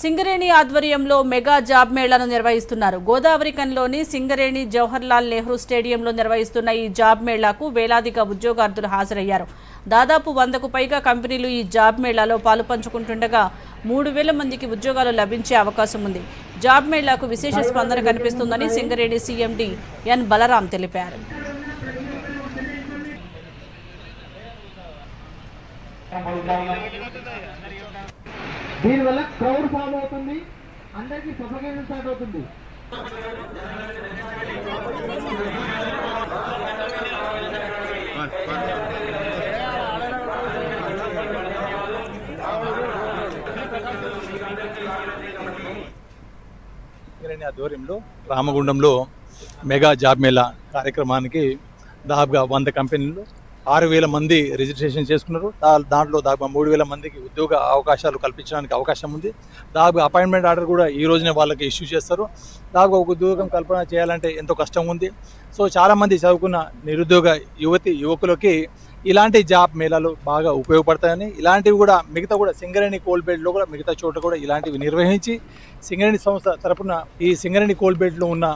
సింగరేణి ఆధ్వర్యంలో mega job మేళాను నిర్వహిస్తున్నారు. గోదావరి కన్లోని సింగరేణి జవహర్లాల్ నెహ్రూ స్టేడియంలో నిర్వహిస్తున్న ఈ జాబ్ మేళాకు వేలాదిగా ఉద్యోగార్థులు హాజరయ్యారు. దాదాపు వందకు పైగా కంపెనీలు ఈ జాబ్ మేళాలో పాలు పంచుకుంటుండగా మూడు వేల మందికి ఉద్యోగాలు లభించే అవకాశం ఉంది. జాబ్ మేళాకు విశేష స్పందన కనిపిస్తుందని సింగరేణి సీఎండి ఎన్ బలరాం తెలిపారు. దీనివల్ల క్రౌడ్ ఫామ్ అవుతుంది. అందరికీ ప్రొపగేషన్ స్టార్ట్ అవుతుంది. ఆధ్వర్యంలో రామగుండంలో మెగా జాబ్ మేళా కార్యక్రమానికి దాదాపుగా వంద కంపెనీలు ఆరు వేల మంది రిజిస్ట్రేషన్ చేసుకున్నారు. దాంట్లో దాదాపు మూడు వేల మందికి ఉద్యోగ అవకాశాలు కల్పించడానికి అవకాశం ఉంది. దాదాపు అపాయింట్మెంట్ ఆర్డర్ కూడా ఈ రోజునే వాళ్ళకి ఇష్యూ చేస్తారు. దాదాపు ఒక ఉద్యోగం కల్పన చేయాలంటే ఎంతో కష్టం ఉంది. సో చాలామంది చదువుకున్న నిరుద్యోగ యువతి యువకులకి ఇలాంటి జాబ్ మేళాలు బాగా ఉపయోగపడతాయని ఇలాంటివి కూడా మిగతా కూడా సింగరేణి కోల్బెడ్లో కూడా మిగతా చోట కూడా ఇలాంటివి నిర్వహించి సింగరేణి సంస్థ తరపున ఈ సింగరేణి కోల్బెడ్లో ఉన్న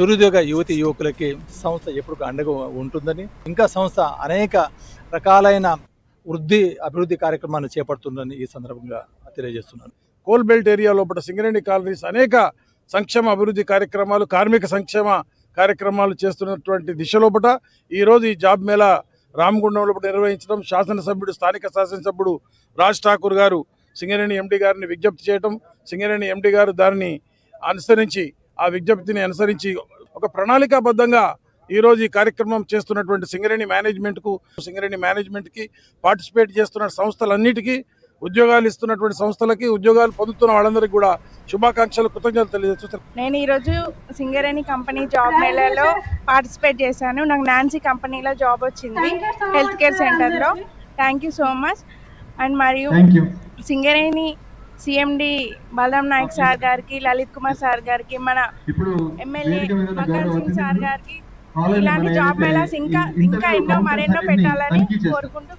నిరుద్యోగ యువతి యువకులకి సంస్థ ఎప్పుడు అండగా ఉంటుందని ఇంకా సంస్థ అనేక రకాలైన వృద్ధి అభివృద్ధి కార్యక్రమాన్ని చేపడుతుందని ఈ సందర్భంగా తెలియజేస్తున్నాను. కోల్ బెల్ట్ ఏరియా లోపల సింగరేణి కాలనీస్ అనేక సంక్షేమ అభివృద్ధి కార్యక్రమాలు కార్మిక సంక్షేమ కార్యక్రమాలు చేస్తున్నటువంటి దిశ లోపల ఈరోజు ఈ జాబ్ మేళా రామగుండంలో నిర్వహించడం శాసనసభ్యుడు స్థానిక శాసనసభ్యుడు రాజ్ ఠాకూర్ గారు సింగరేణి ఎండి గారిని విజ్ఞప్తి చేయటం సింగరేణి ఎండి గారు దానిని అనుసరించి ఆ విజ్ఞప్తిని అనుసరించి ఒక ప్రణాళికాబద్ధంగా ఈరోజు ఈ కార్యక్రమం చేస్తున్నటువంటి సింగరేణి మేనేజ్మెంట్కు సింగరేణి మేనేజ్మెంట్కి పార్టిసిపేట్ చేస్తున్న సంస్థలన్నిటికీ ఉద్యోగాలు ఇస్తున్నటువంటి సంస్థలకి ఉద్యోగాలు పొందుతున్న వాళ్ళందరికీ కూడా శుభాకాంక్షలు కృతజ్ఞతలు తెలియజేస్తున్నాను నేను ఈరోజు సింగరేణి కంపెనీ జాబ్ మేళాలో పార్టిసిపేట్ చేశాను. నాకు నాన్సీ కంపెనీలో జాబ్ వచ్చింది హెల్త్ కేర్ సెంటర్లో. Thank you so much and మరియు సింగరేణి సిఎండి బలరాం నాయక్ సార్ గారికి లలిత్ కుమార్ సార్ గారికి మన ఎమ్మెల్యే మకర్ సింగ్ సార్ గారికి ఇలాంటి జాబ్ మేళాస్ ఇంకా ఇంకా ఎన్నో మరెన్నో పెట్టాలని. కోరుకుంటూ